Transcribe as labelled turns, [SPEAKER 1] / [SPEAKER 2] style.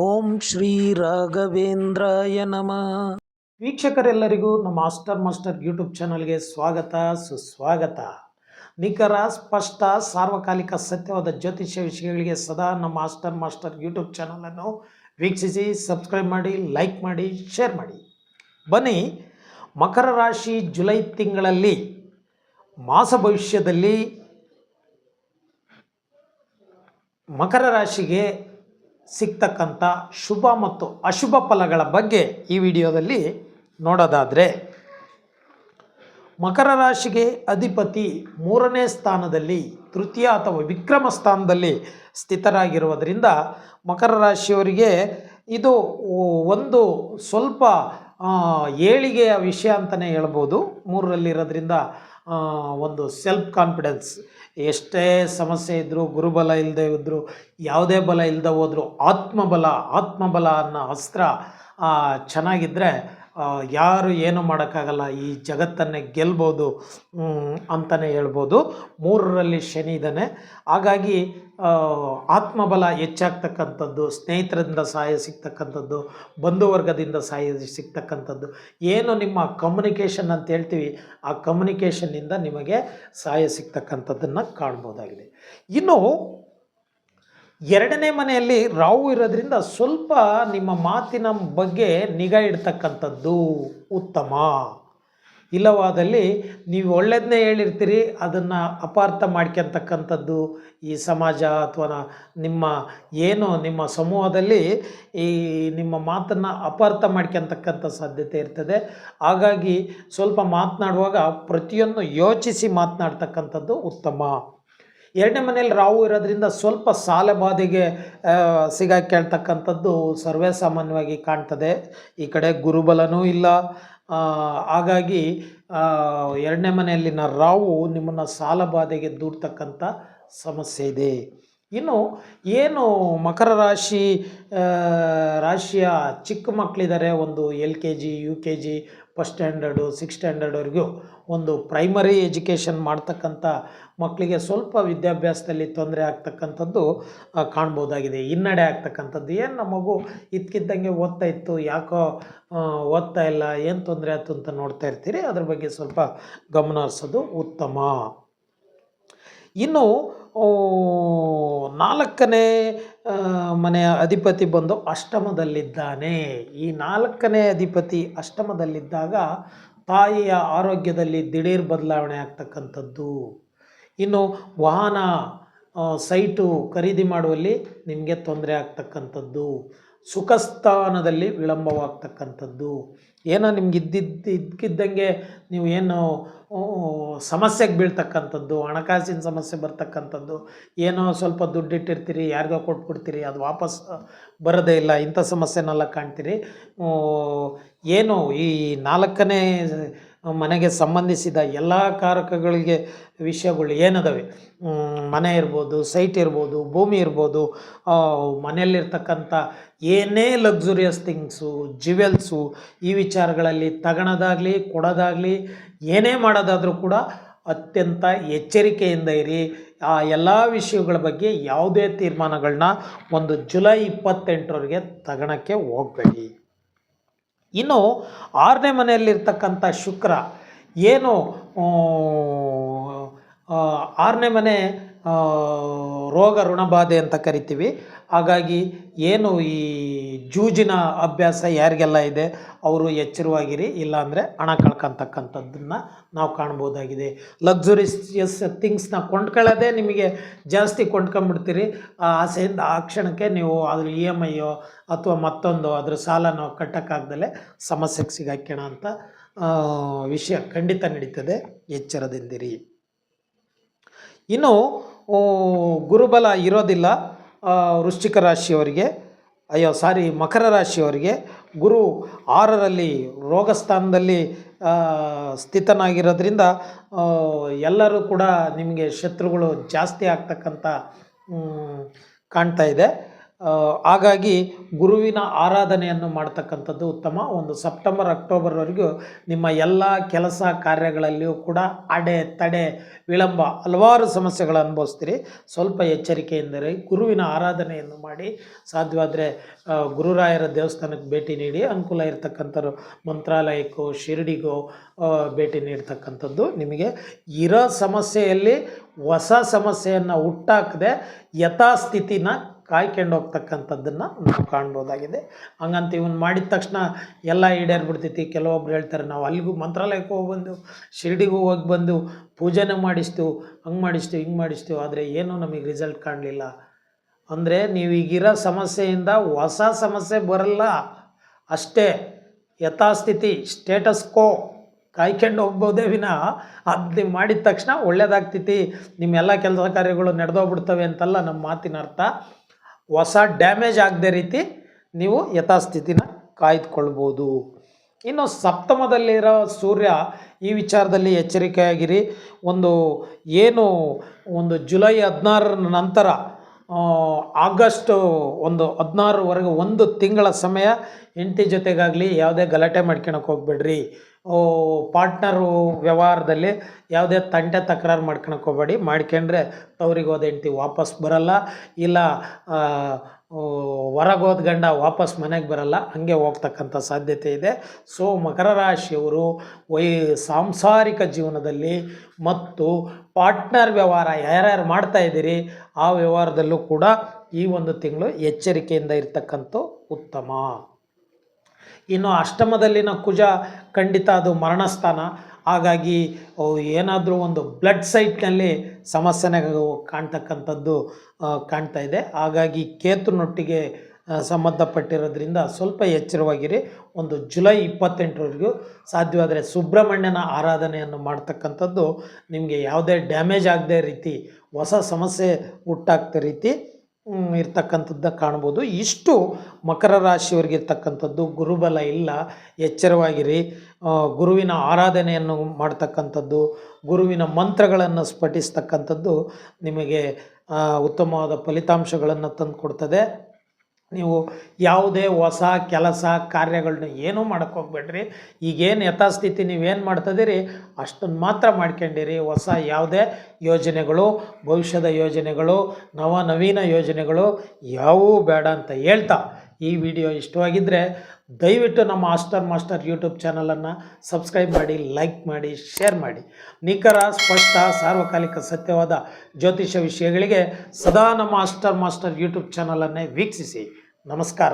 [SPEAKER 1] ಓಂ ಶ್ರೀ ರಾಘವೇಂದ್ರಾಯ ನಮಃ. ವೀಕ್ಷಕರೆಲ್ಲರಿಗೂ ನಮ್ಮ ಮಾಸ್ಟರ್ ಮಾಸ್ಟರ್ ಯೂಟ್ಯೂಬ್ ಚಾನಲ್ಗೆ ಸ್ವಾಗತ, ಸುಸ್ವಾಗತ. ನಿಖರ, ಸ್ಪಷ್ಟ, ಸಾರ್ವಕಾಲಿಕ, ಸತ್ಯವಾದ ಜ್ಯೋತಿಷ್ಯ ವಿಷಯಗಳಿಗೆ ಸದಾ ನಮ್ಮ ಮಾಸ್ಟರ್ ಮಾಸ್ಟರ್ ಯೂಟ್ಯೂಬ್ ಚಾನಲನ್ನು ವೀಕ್ಷಿಸಿ, ಸಬ್ಸ್ಕ್ರೈಬ್ ಮಾಡಿ, ಲೈಕ್ ಮಾಡಿ, ಶೇರ್ ಮಾಡಿ. ಬನ್ನಿ, ಮಕರ ರಾಶಿ ಜುಲೈ ತಿಂಗಳಲ್ಲಿ, ಮಾಸ ಭವಿಷ್ಯದಲ್ಲಿ ಮಕರ ರಾಶಿಗೆ ಸಿಗ್ತಕ್ಕಂಥ ಶುಭ ಮತ್ತು ಅಶುಭ ಫಲಗಳ ಬಗ್ಗೆ ಈ ವಿಡಿಯೋದಲ್ಲಿ ನೋಡೋದಾದರೆ, ಮಕರ ರಾಶಿಗೆ ಅಧಿಪತಿ ಮೂರನೇ ಸ್ಥಾನದಲ್ಲಿ, ತೃತೀಯ ಅಥವಾ ವಿಕ್ರಮ ಸ್ಥಾನದಲ್ಲಿ ಸ್ಥಿತರಾಗಿರುವುದರಿಂದ ಮಕರ ರಾಶಿಯವರಿಗೆ ಇದು ಒಂದು ಸ್ವಲ್ಪ ಏಳಿಗೆಯ ವಿಷಯ ಅಂತಲೇ ಹೇಳ್ಬೋದು. ಮೂರರಲ್ಲಿರೋದ್ರಿಂದ ಒಂದು ಸೆಲ್ಫ್ ಕಾನ್ಫಿಡೆನ್ಸ್ ಎಷ್ಟೇ ಸಮಸ್ಯೆ ಇದ್ದರೂ ಗುರುಬಲ ಇಲ್ಲದೆ ಇದ್ದರೂ ಯಾವುದೇ ಬಲ ಇಲ್ಲದೆ ಹೋದರೂ, ಆತ್ಮಬಲ ಆತ್ಮಬಲ ಅನ್ನೋ ಅಸ್ತ್ರ ಚೆನ್ನಾಗಿದ್ದರೆ ಯಾರು ಏನು ಮಾಡೋಕ್ಕಾಗಲ್ಲ, ಈ ಜಗತ್ತನ್ನೇ ಗೆಲ್ಬೋದು ಅಂತಲೇ ಹೇಳ್ಬೋದು. ಮೂರರಲ್ಲಿ ಶನಿ ಇದ್ದಾನೆ. ಹಾಗಾಗಿ ಆತ್ಮಬಲ ಹೆಚ್ಚಾಗ್ತಕ್ಕಂಥದ್ದು, ಸ್ನೇಹಿತರಿಂದ ಸಹಾಯ ಸಿಗ್ತಕ್ಕಂಥದ್ದು, ಬಂಧುವರ್ಗದಿಂದ ಸಹಾಯ ಸಿಗ್ತಕ್ಕಂಥದ್ದು. ಏನು ನಿಮ್ಮ ಕಮ್ಯುನಿಕೇಷನ್ ಅಂತ ಹೇಳ್ತೀವಿ, ಆ ಕಮ್ಯುನಿಕೇಷನ್ನಿಂದ ನಿಮಗೆ ಸಹಾಯ ಸಿಗ್ತಕ್ಕಂಥದ್ದನ್ನು ಕಾಣ್ಬೋದಾಗಿದೆ. ಇನ್ನು ಎರಡನೇ ಮನೆಯಲ್ಲಿ ರಾವು ಇರೋದ್ರಿಂದ ಸ್ವಲ್ಪ ನಿಮ್ಮ ಮಾತಿನ ಬಗ್ಗೆ ನಿಗಾ ಇಡ್ತಕ್ಕಂಥದ್ದು ಉತ್ತಮ. ಇಲ್ಲವಾದಲ್ಲಿ ನೀವು ಒಳ್ಳೆಯದನ್ನೇ ಹೇಳಿರ್ತೀರಿ, ಅದನ್ನು ಅಪಾರ್ಥ ಮಾಡ್ಕೊತಕ್ಕಂಥದ್ದು ಈ ಸಮಾಜ ಅಥವಾ ನಿಮ್ಮ ಏನು ನಿಮ್ಮ ಸಮೂಹದಲ್ಲಿ ಈ ನಿಮ್ಮ ಮಾತನ್ನು ಅಪಾರ್ಥ ಮಾಡ್ಕೊತಕ್ಕಂಥ ಸಾಧ್ಯತೆ ಇರ್ತದೆ. ಹಾಗಾಗಿ ಸ್ವಲ್ಪ ಮಾತನಾಡುವಾಗ ಪ್ರತಿಯೊಂದು ಯೋಚಿಸಿ ಮಾತನಾಡ್ತಕ್ಕಂಥದ್ದು ಉತ್ತಮ. ಎರಡನೇ ಮನೆಯಲ್ಲಿ ರಾವು ಇರೋದ್ರಿಂದ ಸ್ವಲ್ಪ ಸಾಲ ಬಾಧೆಗೆ ಸಿಗಾಕೇಳ್ತಕ್ಕಂಥದ್ದು ಸರ್ವೇ ಸಾಮಾನ್ಯವಾಗಿ ಕಾಣ್ತದೆ. ಈ ಕಡೆ ಗುರುಬಲನೂ ಇಲ್ಲ. ಹಾಗಾಗಿ ಎರಡನೇ ಮನೆಯಲ್ಲಿನ ರಾವು ನಿಮ್ಮನ್ನು ಸಾಲ ಬಾಧೆಗೆ ದೂಡ್ತಕ್ಕಂಥ ಸಮಸ್ಯೆ ಇದೆ. ಇನ್ನು ಏನು ಮಕರ ರಾಶಿ ರಾಶಿಯ ಚಿಕ್ಕ ಮಕ್ಕಳಿದ್ದಾರೆ ಒಂದು L K G, U K G first standard, six ಸ್ಟ್ಯಾಂಡರ್ಡ್ವರೆಗೂ ಒಂದು ಪ್ರೈಮರಿ ಎಜುಕೇಷನ್ ಮಾಡ್ತಕ್ಕಂಥ ಮಕ್ಕಳಿಗೆ ಸ್ವಲ್ಪ ವಿದ್ಯಾಭ್ಯಾಸದಲ್ಲಿ ತೊಂದರೆ ಆಗ್ತಕ್ಕಂಥದ್ದು ಕಾಣ್ಬೋದಾಗಿದೆ. ಹಿನ್ನಡೆ ಆಗ್ತಕ್ಕಂಥದ್ದು. ಏನು ನಮ್ಮ ಮಗು ಇದ್ಕಿದ್ದಂಗೆ ಓದ್ತಾ ಇತ್ತು, ಯಾಕೋ ಓದ್ತಾ ಇಲ್ಲ, ಏನು ತೊಂದರೆ ಆಯ್ತು ಅಂತ ನೋಡ್ತಾ ಇರ್ತೀರಿ? ಅದ್ರ ಬಗ್ಗೆ ಸ್ವಲ್ಪ ಗಮನ ಹರಿಸೋದು ಉತ್ತಮ. ಇನ್ನು ನಾಲ್ಕನೇ ಮನೆಯ ಅಧಿಪತಿ ಬಂದು ಅಷ್ಟಮದಲ್ಲಿದ್ದಾನೆ. ಈ ನಾಲ್ಕನೇ ಅಧಿಪತಿ ಅಷ್ಟಮದಲ್ಲಿದ್ದಾಗ ತಾಯಿಯ ಆರೋಗ್ಯದಲ್ಲಿ ದಿಢೀರ್ ಬದಲಾವಣೆ ಆಗ್ತಕ್ಕಂಥದ್ದು. ಇನ್ನು ವಾಹನ ಸೈಟು ಖರೀದಿ ಮಾಡುವಲ್ಲಿ ನಿಮಗೆ ತೊಂದರೆ ಆಗ್ತಕ್ಕಂಥದ್ದು. ಸುಖಸ್ಥಾನದಲ್ಲಿ ವಿಳಂಬವಾಗ್ತಕ್ಕಂಥದ್ದು. ಏನೋ ನಿಮ್ಗೆ ಇದ್ದಿದ್ದ ಇದ್ದಕ್ಕಿದ್ದಂಗೆ ನೀವು ಏನು ಸಮಸ್ಯೆಗೆ ಬೀಳ್ತಕ್ಕಂಥದ್ದು, ಹಣಕಾಸಿನ ಸಮಸ್ಯೆ ಬರ್ತಕ್ಕಂಥದ್ದು, ಏನೋ ಸ್ವಲ್ಪ ದುಡ್ಡಿಟ್ಟಿರ್ತೀರಿ, ಯಾರಿಗೋ ಕೊಟ್ಬಿಡ್ತೀರಿ, ಅದು ವಾಪಸ್ ಬರೋದೇ ಇಲ್ಲ, ಇಂಥ ಸಮಸ್ಯೆನೆಲ್ಲ ಕಾಣ್ತೀರಿ. ಏನು ಈ ನಾಲ್ಕನೇ ಮನೆಗೆ ಸಂಬಂಧಿಸಿದ ಎಲ್ಲ ಕಾರಕಗಳಿಗೆ ವಿಷಯಗಳು ಏನದವೆ? ಮನೆ ಇರ್ಬೋದು ಸೈಟ್ ಇರ್ಬೋದು, ಭೂಮಿ ಇರ್ಬೋದು ಮನೆಯಲ್ಲಿರ್ತಕ್ಕಂಥ ಏನೇ ಲಕ್ಸುರಿಯಸ್ ಥಿಂಗ್ಸು ಜ್ಯುವೆಲ್ಸು ಈ ವಿಚಾರಗಳಲ್ಲಿ ತಗೊಳೋದಾಗಲಿ ಕೊಡೋದಾಗಲಿ, ಏನೇ ಮಾಡೋದಾದರೂ ಕೂಡ ಅತ್ಯಂತ ಎಚ್ಚರಿಕೆಯಿಂದ ಇರಿ. ಆ ಎಲ್ಲ ವಿಷಯಗಳ ಬಗ್ಗೆ ಯಾವುದೇ ತೀರ್ಮಾನಗಳನ್ನ ಒಂದು ಜುಲೈ ಇಪ್ಪತ್ತೆಂಟರವರೆಗೆ ತಗಣಕ್ಕೆ ಹೋಗಬೇಡಿ. ಇನ್ನು ಆರನೇ ಮನೆಯಲ್ಲಿರ್ತಕ್ಕಂಥ ಶುಕ್ರ ಏನು ಆರನೇ ಮನೆ ರೋಗ ಋಣಬಾಧೆ ಅಂತ ಕರಿತೀವಿ. ಹಾಗಾಗಿ ಏನು ಈ ಜೂಜಿನ ಅಭ್ಯಾಸ ಯಾರಿಗೆಲ್ಲ ಇದೆ, ಅವರು ಎಚ್ಚರವಾಗಿರಿ. ಇಲ್ಲಾಂದರೆ ಹಣ ಕಳ್ಕೊತಕ್ಕಂಥದ್ದನ್ನು ನಾವು ಕಾಣ್ಬೋದಾಗಿದೆ. ಲಕ್ಸುರಿಯಸ್ ಥಿಂಗ್ಸ್ನ ಕೊಂಡ್ಕೊಳ್ಳೋದೇ ನಿಮಗೆ ಜಾಸ್ತಿ ಕೊಂಡ್ಕೊಂಬಿಡ್ತೀರಿ. ಆ ಆಸೆಯಿಂದ ಆ ಕ್ಷಣಕ್ಕೆ ನೀವು ಅದ್ರ ಇ ಎಂ ಐಯೋ ಅಥವಾ ಮತ್ತೊಂದು ಅದ್ರ ಸಾಲನೋ ಕಟ್ಟೋಕ್ಕಾಗ್ದಲೇ ಸಮಸ್ಯೆಗೆ ಸಿಗಾಕೋಣ ಅಂತ ವಿಷಯ ಖಂಡಿತ ನಡೀತದೆ. ಎಚ್ಚರದಿಂದಿರಿ. ಇನ್ನು ಗುರುಬಲ ಇರೋದಿಲ್ಲ. ವೃಶ್ಚಿಕ ರಾಶಿಯವರಿಗೆ ಅಯ್ಯೋ, ಸಾರಿ, ಮಕರ ರಾಶಿಯವರಿಗೆ ಗುರು ಆರರಲ್ಲಿ, ರೋಗಸ್ಥಾನದಲ್ಲಿ ಸ್ಥಿತನಾಗಿರೋದ್ರಿಂದ ಎಲ್ಲರೂ ಕೂಡ ನಿಮಗೆ ಶತ್ರುಗಳು ಜಾಸ್ತಿ ಆಗ್ತಕ್ಕಂಥ ಕಾಣ್ತಾ ಇದೆ. ಹಾಗಾಗಿ ಗುರುವಿನ ಆರಾಧನೆಯನ್ನು ಮಾಡ್ತಕ್ಕಂಥದ್ದು ಉತ್ತಮ. ಒಂದು ಸೆಪ್ಟೆಂಬರ್, ಅಕ್ಟೋಬರ್ವರೆಗೂ ನಿಮ್ಮ ಎಲ್ಲ ಕೆಲಸ ಕಾರ್ಯಗಳಲ್ಲಿಯೂ ಕೂಡ ಅಡೆ ತಡೆ ವಿಳಂಬ ಹಲವಾರು ಸಮಸ್ಯೆಗಳು ಅನುಭವಿಸ್ತೀರಿ. ಸ್ವಲ್ಪ ಎಚ್ಚರಿಕೆಯಿಂದರೆ ಗುರುವಿನ ಆರಾಧನೆಯನ್ನು ಮಾಡಿ. ಸಾಧ್ಯವಾದರೆ ಗುರುರಾಯರ ದೇವಸ್ಥಾನಕ್ಕೆ ಭೇಟಿ ನೀಡಿ. ಅನುಕೂಲ ಇರತಕ್ಕಂಥವ್ರು ಮಂತ್ರಾಲಯಕ್ಕೋ, ಶಿರಡಿಗೋ ಭೇಟಿ ನೀಡ್ತಕ್ಕಂಥದ್ದು ನಿಮಗೆ. ಇರೋ ಸಮಸ್ಯೆಯಲ್ಲಿ ಹೊಸ ಸಮಸ್ಯೆಯನ್ನು ಹುಟ್ಟಾಕದೆ ಯಥಾಸ್ಥಿತಿನ ಕಾಯ್ಕೊಂಡು ಹೋಗ್ತಕ್ಕಂಥದ್ದನ್ನು ನಾವು ಕಾಣ್ಬೋದಾಗಿದೆ. ಹಂಗಂತ ಇವನು ಮಾಡಿದ ತಕ್ಷಣ ಎಲ್ಲ ಈಡೇರ್ಬಿಡ್ತೈತಿ. ಕೆಲವೊಬ್ರು ಹೇಳ್ತಾರೆ, ನಾವು ಅಲ್ಲಿಗೂ ಮಂತ್ರಾಲಯಕ್ಕೆ ಹೋಗಿ ಬಂದು ಶಿರಡಿಗೂ ಹೋಗಿ ಬಂದು ಪೂಜೆನೂ ಮಾಡಿಸ್ತು, ಹಂಗೆ ಮಾಡಿಸ್ತು, ಹಿಂಗೆ ಮಾಡಿಸ್ತು, ಆದರೆ ಏನೂ ನಮಗೆ ರಿಸಲ್ಟ್ ಕಾಣಲಿಲ್ಲ. ಅಂದರೆ ನೀವು ಈಗಿರೋ ಸಮಸ್ಯೆಯಿಂದ ಹೊಸ ಸಮಸ್ಯೆ ಬರಲ್ಲ. ಅಷ್ಟೇ ಯಥಾಸ್ಥಿತಿ ಸ್ಟೇಟಸ್ ಕೋ ಕಾಯ್ಕೊಂಡು ಹೋಗ್ಬೋದೇ ವಿನ ಅದು ಮಾಡಿದ ತಕ್ಷಣ ಒಳ್ಳೇದಾಗ್ತೈತಿ. ನಿಮ್ಮೆಲ್ಲ ಕೆಲಸ ಕಾರ್ಯಗಳು ನಡೆದೋಗ್ಬಿಡ್ತವೆ ಅಂತಲ್ಲ ನಮ್ಮ ಮಾತಿನ ಅರ್ಥ. ಹೊಸ ಡ್ಯಾಮೇಜ್ ಆಗದೆ ರೀತಿ ನೀವು ಯಥಾಸ್ಥಿತಿನ ಕಾಯ್ದುಕೊಳ್ಬೋದು. ಇನ್ನು ಸಪ್ತಮದಲ್ಲಿರೋ ಸೂರ್ಯ ಈ ವಿಚಾರದಲ್ಲಿ ಎಚ್ಚರಿಕೆಯಾಗಿರಿ. ಒಂದು ಏನು ಒಂದು ಜುಲೈ ಹದಿನಾರರ ನಂತರ ಆಗಸ್ಟ್ ಒಂದು ಹದಿನಾರವರೆಗೆ ಒಂದು ತಿಂಗಳ ಸಮಯ ಹೆಂಡತಿ ಜೊತೆಗಾಗಲಿ ಯಾವುದೇ ಗಲಾಟೆ ಮಾಡ್ಕೊಳಕ್ಕೆ ಹೋಗ್ಬೇಡ್ರಿ. ಪಾರ್ಟ್ನರು ವ್ಯವಹಾರದಲ್ಲಿ ಯಾವುದೇ ತಂಟೆ ತಕರಾರು ಮಾಡ್ಕೊಳಕ್ಕೆ ಹೋಗಬೇಡಿ. ಮಾಡ್ಕೊಂಡ್ರೆ ತವರಿಗೋದ ಹೆಂಡ್ತಿ ವಾಪಸ್ ಬರಲ್ಲ. ಇಲ್ಲ ಹೊರಗೋದ ಗಂಡ ವಾಪಸ್ ಮನೆಗೆ ಬರಲ್ಲ. ಹಂಗೆ ಹೋಗ್ತಕ್ಕಂಥ ಸಾಧ್ಯತೆ ಇದೆ. ಸೊ, ಮಕರ ರಾಶಿಯವರು ವೈ, ಸಾಂಸಾರಿಕ ಜೀವನದಲ್ಲಿ ಮತ್ತು ಪಾರ್ಟ್ನರ್ ವ್ಯವಹಾರ ಯಾರ್ಯಾರು ಮಾಡ್ತಾ ಇದ್ದೀರಿ, ಆ ವ್ಯವಹಾರದಲ್ಲೂ ಕೂಡ ಈ ಒಂದು ತಿಂಗಳು ಎಚ್ಚರಿಕೆಯಿಂದ ಇರ್ತಕ್ಕಂಥ ಉತ್ತಮ. ಇನ್ನು ಅಷ್ಟಮದಲ್ಲಿನ ಕುಜ ಖಂಡಿತ ಅದು ಮರಣಸ್ಥಾನ. ಹಾಗಾಗಿ ಏನಾದರೂ ಒಂದು ಬ್ಲಡ್ ಸೈಟ್ನಲ್ಲಿ ಸಮಸ್ಯೆನ ಕಾಣ್ತಕ್ಕಂಥದ್ದು ಕಾಣ್ತಾ ಇದೆ. ಹಾಗಾಗಿ ಕೇತುನೊಟ್ಟಿಗೆ ಸಂಬಂಧಪಟ್ಟಿರೋದ್ರಿಂದ ಸ್ವಲ್ಪ ಎಚ್ಚರವಾಗಿರಿ. ಒಂದು ಜುಲೈ ಇಪ್ಪತ್ತೆಂಟರವರೆಗೂ ಸಾಧ್ಯವಾದರೆ ಸುಬ್ರಹ್ಮಣ್ಯನ ಆರಾಧನೆಯನ್ನು ಮಾಡ್ತಕ್ಕಂಥದ್ದು ನಿಮಗೆ ಯಾವುದೇ ಡ್ಯಾಮೇಜ್ ಆಗದೆ ರೀತಿ, ಹೊಸ ಸಮಸ್ಯೆ ಹುಟ್ಟಾಗ್ತ ರೀತಿ ಇರ್ತಕ್ಕಂಥದ್ದು ಕಾಣ್ಬೋದು. ಇಷ್ಟು ಮಕರ ರಾಶಿಯವರಿಗೆ ಇರ್ತಕ್ಕಂಥದ್ದು ಗುರುಬಲ ಇಲ್ಲ. ಎಚ್ಚರವಾಗಿರಿ. ಗುರುವಿನ ಆರಾಧನೆಯನ್ನು ಮಾಡ್ತಕ್ಕಂಥದ್ದು, ಗುರುವಿನ ಮಂತ್ರಗಳನ್ನು ಸ್ಫಟಿಸ್ತಕ್ಕಂಥದ್ದು ನಿಮಗೆ ಉತ್ತಮವಾದ ಫಲಿತಾಂಶಗಳನ್ನು ತಂದುಕೊಡ್ತದೆ. ನೀವು ಯಾವುದೇ ಹೊಸ ಕೆಲಸ ಕಾರ್ಯಗಳನ್ನ ಏನೂ ಮಾಡಕ್ಕೆ ಹೋಗ್ಬೇಡ್ರಿ. ಈಗೇನು ಯಥಾಸ್ಥಿತಿ ನೀವೇನು ಮಾಡ್ತಿದ್ದೀರಿ? ಅಷ್ಟನ್ನು ಮಾತ್ರ ಮಾಡ್ಕೊಂಡಿರಿ. ಹೊಸ ಯಾವುದೇ ಯೋಜನೆಗಳು, ಭವಿಷ್ಯದ ಯೋಜನೆಗಳು, ನವ ನವೀನ ಯೋಜನೆಗಳು ಯಾವೂ ಬೇಡ ಅಂತ ಹೇಳ್ತಾ ಈ ವಿಡಿಯೋ ಇಷ್ಟವಾಗಿದ್ದರೆ ದಯವಿಟ್ಟು ನಮ್ಮ ಆಸ್ಟರ್ ಮಾಸ್ಟರ್ ಯೂಟ್ಯೂಬ್ ಚಾನಲನ್ನು ಸಬ್ಸ್ಕ್ರೈಬ್ ಮಾಡಿ, ಲೈಕ್ ಮಾಡಿ, ಶೇರ್ ಮಾಡಿ. ನಿಖರ, ಸ್ಪಷ್ಟ, ಸಾರ್ವಕಾಲಿಕ, ಸತ್ಯವಾದ ಜ್ಯೋತಿಷ ವಿಷಯಗಳಿಗೆ ಸದಾ ನಮ್ಮ ಆಸ್ಟರ್ ಮಾಸ್ಟರ್ ಯೂಟ್ಯೂಬ್ ಚಾನಲನ್ನೇ ವೀಕ್ಷಿಸಿ. ನಮಸ್ಕಾರ